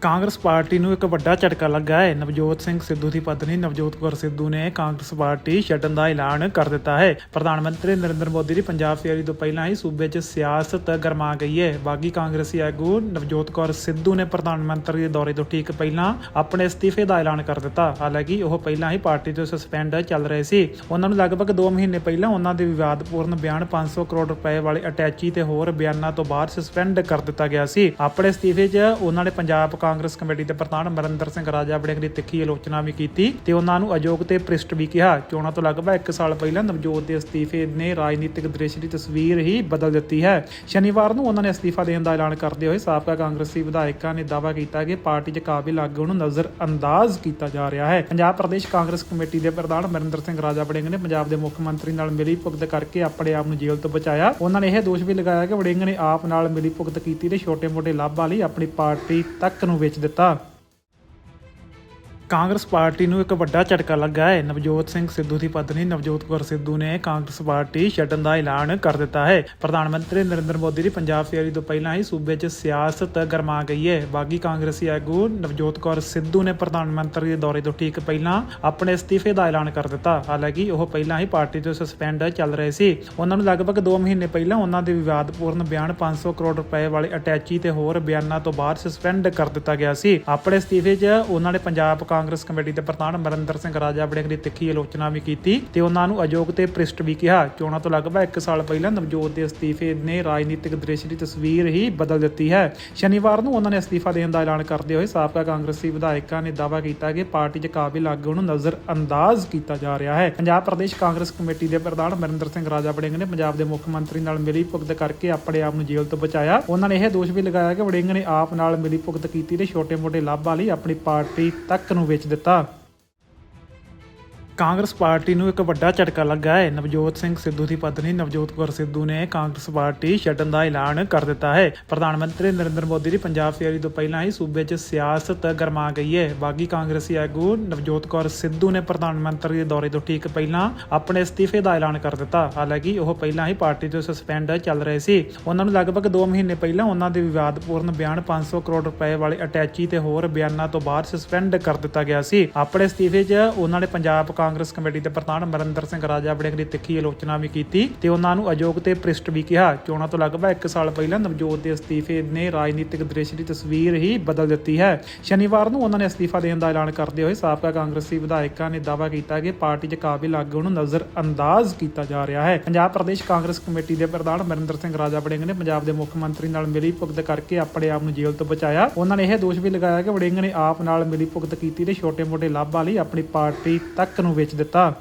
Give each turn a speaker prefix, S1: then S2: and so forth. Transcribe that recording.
S1: Congress party ਨੂੰ ਇੱਕ ਵੱਡਾ ਝਟਕਾ ਲੱਗਾ ਹੈ। ਨਵਜੋਤ ਸਿੰਘ ਸਿੱਧੂ ਦੀ ਪਤਨੀ ਨਵਜੋਤ ਕੌਰ ਸਿੱਧੂ ਨੇ ਕਾਂਗਰਸ ਪਾਰਟੀ ਛੱਡਣ ਦਾ ਐਲਾਨ ਕਰ ਦਿੱਤਾ ਹੈ। ਪ੍ਰਧਾਨ ਮੰਤਰੀ ਨਰਿੰਦਰ ਮੋਦੀ ਦੀ ਪੰਜਾਬ ਫੇਰੀ ਤੋਂ ਪਹਿਲਾਂ ਹੀ ਸੂਬੇ 'ਚ ਸਿਆਸਤ ਗਰਮਾ ਗਈ ਹੈ। ਬਾਗੀ ਕਾਂਗਰਸੀ ਆਗੂ ਨਵਜੋਤ ਕੌਰ ਸਿੱਧੂ ਨੇ ਪ੍ਰਧਾਨ ਮੰਤਰੀ ਦੇ ਦੌਰੇ ਤੋਂ ਠੀਕ ਪਹਿਲਾਂ ਆਪਣੇ ਅਸਤੀਫੇ ਦਾ ਐਲਾਨ ਕਰ ਦਿੱਤਾ। ਹਾਲਾਂਕਿ ਉਹ ਪਹਿਲਾਂ ਹੀ ਪਾਰਟੀ ਤੋਂ ਸਸਪੈਂਡ ਚੱਲ ਰਹੇ ਸੀ। ਉਹਨਾਂ ਨੂੰ ਲਗਭਗ 2 ਮਹੀਨੇ ਪਹਿਲਾਂ ਉਹਨਾਂ ਦੇ ਵਿਵਾਦਪੂਰਨ ਬਿਆਨ 500 ਕਰੋੜ ਰੁਪਏ ਵਾਲੇ ਅਟੈਚੀ ਤੇ ਹੋਰ ਬਿਆਨਾਂ ਤੋਂ ਬਾਅਦ ਸਸਪੈਂਡ ਕਰ ਦਿੱਤਾ ਗਿਆ ਸੀ। ਆਪਣੇ ਅਸਤੀਫੇ 'ਚ ਉਹਨਾਂ ਨੇ ਪੰਜਾਬ ਕਾਂਗਰਸ ਕਮੇਟੀ ਦੇ ਪ੍ਰਧਾਨ ਅਮਰਿੰਦਰ ਸਿੰਘ ਰਾਜਾ ਵੜਿੰਗ ਦੀ ਤਿੱਖੀ ਆਲੋਚਨਾ ਵੀ ਕੀਤੀ ਤੇ ਉਹਨਾਂ ਨੂੰ ਅਯੋਗ ਤੇ ਭ੍ਰਿਸ਼ਟ ਵੀ ਕਿਹਾ। ਚੋਣਾਂ ਤੋਂ ਲਗਭਗ 1 ਸਾਲ ਪਹਿਲਾਂ ਨਵਜੋਤ ਦੇ ਅਸਤੀਫੇ ਨੇ ਰਾਜਨੀਤਿਕ ਦ੍ਰਿਸ਼ ਦੀ ਤਸਵੀਰ ਹੀ ਬਦਲ ਦਿੱਤੀ ਹੈ। ਸ਼ਨੀਵਾਰ ਨੂੰ ਉਹਨਾਂ ਨੇ ਅਸਤੀਫਾ ਦੇਣ ਦਾ ਐਲਾਨ ਕਰਦੇ ਹੋਏ ਸਾਬਕਾ ਕਾਂਗਰਸੀ ਵਿਧਾਇਕਾਂ ਨੇ ਦਾਅਵਾ ਕੀਤਾ ਕਿ ਪਾਰਟੀ 'ਚ ਕਾਬਿਲ ਆਗੂ ਨੂੰ ਨਜ਼ਰ ਅੰਦਾਜ਼ ਕੀਤਾ ਜਾ ਰਿਹਾ ਹੈ। ਪੰਜਾਬ ਪ੍ਰਦੇਸ਼ ਕਾਂਗਰਸ ਕਮੇਟੀ ਦੇ ਪ੍ਰਧਾਨ ਅਮਰਿੰਦਰ ਸਿੰਘ ਰਾਜਾ ਵੜਿੰਗ ਨੇ ਪੰਜਾਬ ਦੇ ਮੁੱਖ ਮੰਤਰੀ ਨਾਲ ਮਿਲੀ ਭੁਗਤ ਕਰਕੇ ਆਪਣੇ ਆਪ ਨੂੰ ਜੇਲ੍ਹ ਤੋਂ ਬਚਾਇਆ। ਉਹਨਾਂ ਨੇ ਇਹ ਦੋਸ਼ ਵੀ ਲਗਾਇਆ ਕਿ ਵੜਿੰਗ ਨੇ ਆਪ ਨਾਲ ਮਿਲੀ ਭੁਗਤ ਕੀਤੀ ਤੇ ਛੋਟੇ-ਮੋਟੇ ਲਾਭਾਂ ਲਈ ਆਪਣੀ ਪਾਰਟੀ ਤੱਕ ਨੂੰ ਵੇਚ ਦਿੱਤਾ। ਕਾਂਗਰਸ ਪਾਰਟੀ ਨੂੰ ਇੱਕ ਵੱਡਾ ਝਟਕਾ ਲੱਗਾ ਹੈ। ਨਵਜੋਤ ਸਿੰਘ ਸਿੱਧੂ ਦੀ ਪਤਨੀ ਨਵਜੋਤ ਕੌਰ ਸਿੱਧੂ ਨੇ ਕਾਂਗਰਸ ਪਾਰਟੀ ਛੱਡਣ ਦਾ ਐਲਾਨ ਕਰ ਦਿੱਤਾ ਹੈ। ਪ੍ਰਧਾਨ ਮੰਤਰੀ ਨਰਿੰਦਰ ਮੋਦੀ ਦੀ ਪੰਜਾਬ ਫੇਰੀ ਤੋਂ ਪਹਿਲਾਂ ਹੀ ਸੂਬੇ 'ਚ ਸਿਆਸਤ ਗਰਮਾ ਗਈ ਹੈ। ਬਾਗੀ ਕਾਂਗਰਸੀ ਆਗੂ ਨਵਜੋਤ ਕੌਰ ਸਿੱਧੂ ਨੇ ਪ੍ਰਧਾਨ ਮੰਤਰੀ ਦੇ ਦੌਰੇ ਤੋਂ ਠੀਕ ਪਹਿਲਾਂ ਆਪਣੇ ਅਸਤੀਫੇ ਦਾ ਐਲਾਨ ਕਰ ਦਿੱਤਾ। ਹਾਲਾਂਕਿ ਉਹ ਪਹਿਲਾਂ ਹੀ ਪਾਰਟੀ ਤੋਂ ਸਸਪੈਂਡ ਚੱਲ ਰਹੇ ਸੀ। ਉਹਨਾਂ ਨੂੰ ਲਗਭਗ 2 ਮਹੀਨੇ ਪਹਿਲਾਂ ਉਹਨਾਂ ਦੇ ਵਿਵਾਦਪੂਰਨ ਬਿਆਨ 500 ਕਰੋੜ ਰੁਪਏ ਵਾਲੇ ਅਟੈਚੀ ਤੇ ਹੋਰ ਬਿਆਨਾਂ ਤੋਂ ਬਾਅਦ ਸਸਪੈਂਡ ਕਰ ਦਿੱਤਾ ਗਿਆ ਸੀ। ਆਪਣੇ ਅਸਤੀਫੇ 'ਚ ਉਹਨਾਂ ਨੇ ਪੰਜਾਬ ਕਾਂਗਰਸ ਕਮੇਟੀ ਦੇ ਪ੍ਰਧਾਨ ਅਮਰਿੰਦਰ ਸਿੰਘ ਰਾਜਾ ਵੜਿੰਗ ਦੀ ਤਿੱਖੀ ਆਲੋਚਨਾ ਵੀ ਕੀਤੀ ਤੇ ਉਹਨਾਂ ਨੂੰ ਅਯੋਗ ਤੇ ਭ੍ਰਿਸ਼ਟ ਵੀ ਕਿਹਾ। ਚੋਣਾਂ ਤੋਂ ਲਗਭਗ 1 ਸਾਲ ਪਹਿਲਾਂ ਨਵਜੋਤ ਦੇ ਅਸਤੀਫੇ ਨੇ ਰਾਜਨੀਤਿਕ ਦ੍ਰਿਸ਼ ਦੀ ਤਸਵੀਰ ਹੀ ਬਦਲ ਦਿੱਤੀ ਹੈ। ਸ਼ਨੀਵਾਰ ਨੂੰ ਉਹਨਾਂ ਨੇ ਅਸਤੀਫਾ ਦੇਣ ਦਾ ਐਲਾਨ ਕਰਦੇ ਹੋਏ ਸਾਬਕਾ ਕਾਂਗਰਸੀ ਵਿਧਾਇਕਾਂ ਨੇ ਦਾਅਵਾ ਕੀਤਾ ਕਿ ਪਾਰਟੀ 'ਚ ਕਾਬਿਲ ਆਗੂ ਨੂੰ ਨਜ਼ਰ ਅੰਦਾਜ਼ ਕੀਤਾ ਜਾ ਰਿਹਾ ਹੈ। ਪੰਜਾਬ ਪ੍ਰਦੇਸ਼ ਕਾਂਗਰਸ ਕਮੇਟੀ ਦੇ ਪ੍ਰਧਾਨ ਅਮਰਿੰਦਰ ਸਿੰਘ ਰਾਜਾ ਵੜਿੰਗ ਨੇ ਪੰਜਾਬ ਦੇ ਮੁੱਖ ਮੰਤਰੀ ਨਾਲ ਮਿਲੀ ਭੁਗਤ ਕਰਕੇ ਆਪਣੇ ਆਪ ਨੂੰ ਜੇਲ੍ਹ ਤੋਂ ਬਚਾਇਆ। ਉਹਨਾਂ ਨੇ ਇਹ ਦੋਸ਼ ਵੀ ਲਗਾਇਆ ਕਿ ਵੜਿੰਗ ਨੇ ਆਪ ਨਾਲ ਮਿਲੀ ਭੁਗਤ ਕੀਤੀ ਤੇ ਛੋਟੇ-ਮੋਟੇ ਲਾਭਾਂ ਲਈ ਆਪਣੀ ਪਾਰਟੀ ਤੱਕ ਨੂੰ ਵੇਚ ਦਿੱਤਾ ਕਾਂਗਰਸ ਪਾਰਟੀ ਨੂੰ ਇੱਕ ਵੱਡਾ ਝਟਕਾ ਲੱਗਾ ਹੈ। ਨਵਜੋਤ ਸਿੰਘ ਸਿੱਧੂ ਦੀ ਪਤਨੀ ਨਵਜੋਤ ਕੌਰ ਸਿੱਧੂ ਨੇ ਕਾਂਗਰਸ ਪਾਰਟੀ ਛੱਡਣ ਦਾ ਐਲਾਨ ਕਰ ਦਿੱਤਾ ਹੈ। ਪ੍ਰਧਾਨ ਮੰਤਰੀ ਨਰਿੰਦਰ ਮੋਦੀ ਦੀ ਪੰਜਾਬ ਫੇਰੀ ਤੋਂ ਪਹਿਲਾਂ ਹੀ ਸੂਬੇ 'ਚ ਸਿਆਸਤ ਗਰਮਾ ਗਈ ਹੈ। ਬਾਗੀ ਕਾਂਗਰਸੀ ਆਗੂ ਨਵਜੋਤ ਕੌਰ ਸਿੱਧੂ ਨੇ ਪ੍ਰਧਾਨ ਮੰਤਰੀ ਦੇ ਦੌਰੇ ਤੋਂ ਠੀਕ ਪਹਿਲਾਂ ਆਪਣੇ ਅਸਤੀਫੇ ਦਾ ਐਲਾਨ ਕਰ ਦਿੱਤਾ। ਹਾਲਾਂਕਿ ਉਹ ਪਹਿਲਾਂ ਹੀ ਪਾਰਟੀ ਤੋਂ ਸਸਪੈਂਡ ਚੱਲ ਰਹੇ ਸੀ। ਉਹਨਾਂ ਨੂੰ ਲਗਭਗ 2 ਮਹੀਨੇ ਪਹਿਲਾਂ ਉਹਨਾਂ ਦੇ ਵਿਵਾਦਪੂਰਨ ਬਿਆਨ 500 ਕਰੋੜ ਰੁਪਏ ਵਾਲੇ ਅਟੈਚੀ ਤੇ ਹੋਰ ਬਿਆਨਾਂ ਤੋਂ ਬਾਅਦ ਸਸਪੈਂਡ ਕਰ ਦਿੱਤਾ ਗਿਆ ਸੀ। ਆਪਣੇ ਅਸਤੀਫੇ 'ਚ ਉਹਨਾਂ ਨੇ ਪੰਜਾਬ ਕਾਂਗਰਸ ਕਮੇਟੀ ਦੇ ਪ੍ਰਧਾਨ ਅਮਰਿੰਦਰ ਸਿੰਘ ਰਾਜਾ ਵੜਿੰਗ ਦੀ ਤਿੱਖੀ ਆਲੋਚਨਾ ਵੀ ਕੀਤੀ ਤੇ ਉਹਨਾਂ ਨੂੰ ਅਯੋਗ ਤੇ ਭ੍ਰਿਸ਼ਟ ਵੀ ਕਿਹਾ। ਚੋਣਾਂ ਤੋਂ ਲਗਭਗ 1 ਸਾਲ ਪਹਿਲਾਂ ਨਵਜੋਤ ਦੇ ਅਸਤੀਫੇ ਨੇ ਰਾਜਨੀਤਿਕ ਦ੍ਰਿਸ਼ ਦੀ ਤਸਵੀਰ ਹੀ ਬਦਲ ਦਿੱਤੀ ਹੈ। ਸ਼ਨੀਵਾਰ ਨੂੰ ਉਹਨਾਂ ਨੇ ਅਸਤੀਫਾ ਦੇਣ ਦਾ ਐਲਾਨ ਕਰਦੇ ਹੋਏ ਸਾਬਕਾ ਕਾਂਗਰਸੀ ਵਿਧਾਇਕਾਂ ਨੇ ਦਾਅਵਾ ਕੀਤਾ ਕਿ ਪਾਰਟੀ 'ਚ ਕਾਬਿਲ ਆਗੂ ਨੂੰ ਨਜ਼ਰ ਅੰਦਾਜ਼ ਕੀਤਾ ਜਾ ਰਿਹਾ ਹੈ। ਪੰਜਾਬ ਪ੍ਰਦੇਸ਼ ਕਾਂਗਰਸ ਕਮੇਟੀ ਦੇ ਪ੍ਰਧਾਨ ਅਮਰਿੰਦਰ ਸਿੰਘ ਰਾਜਾ ਵੜਿੰਗ ਨੇ ਪੰਜਾਬ ਦੇ ਮੁੱਖ ਮੰਤਰੀ ਨਾਲ ਮਿਲੀ ਭੁਗਤ ਕਰਕੇ ਆਪਣੇ ਆਪ ਨੂੰ ਜੇਲ੍ਹ ਤੋਂ ਬਚਾਇਆ। ਉਹਨਾਂ ਨੇ ਇਹ ਦੋਸ਼ ਵੀ ਲਗਾਇਆ ਕਿ ਵੜਿੰਗ ਨੇ ਆਪ ਨਾਲ ਮਿਲੀ ਭੁਗਤ ਕੀਤੀ ਤੇ ਛੋਟੇ-ਮੋਟੇ ਲਾਭਾਂ ਲਈ ਆਪਣੀ ਪਾਰਟੀ ਤੱਕ ਨੂੰ ਵੇਚ ਦਿੱਤਾ